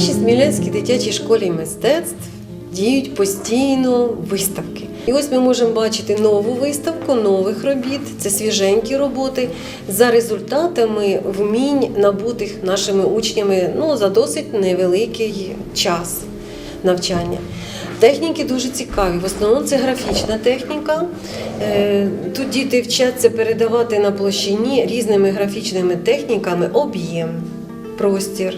Смілянській дитячій школі мистецтв діють постійно виставки. І ось ми можемо бачити нову виставку нових робіт. Це свіженькі роботи за результатами вмінь, набутих нашими учнями ну, за досить невеликий час навчання. Техніки дуже цікаві. В основному це графічна техніка. Е, Тут діти вчаться передавати на площині різними графічними техніками об'єм, простір.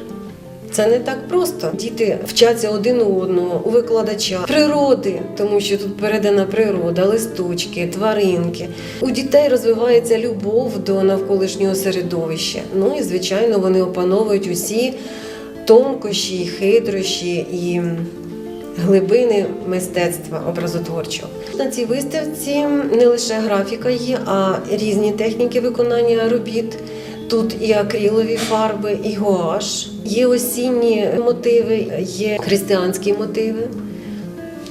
Це не так просто. Діти вчаться один у одного, у викладача, природи, тому що тут передана природа, листочки, тваринки. У дітей розвивається любов до навколишнього середовища. Ну і звичайно, вони опановують усі тонкощі, хитрощі і глибини мистецтва образотворчого. На цій виставці не лише графіка є, а різні техніки виконання робіт. Тут і акрилові фарби, і гуаш, є осінні мотиви, є християнські мотиви.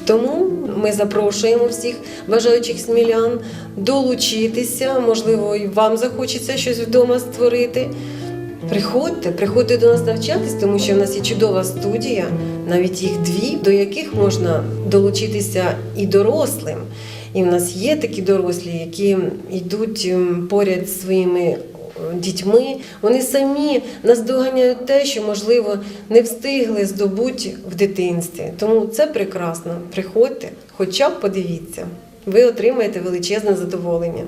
Тому ми запрошуємо всіх бажаючих смілян долучитися. Можливо, і вам захочеться щось вдома створити. Приходьте, приходьте до нас навчатись, тому що в нас є чудова студія, навіть їх дві, до яких можна долучитися і дорослим. І в нас є такі дорослі, які йдуть ем, поряд зі своїми дітьми. Вони самі наздоганяють те, що, можливо, не встигли здобути в дитинстві. Тому це прекрасно. Приходьте, хоча б подивіться. Ви отримаєте величезне задоволення.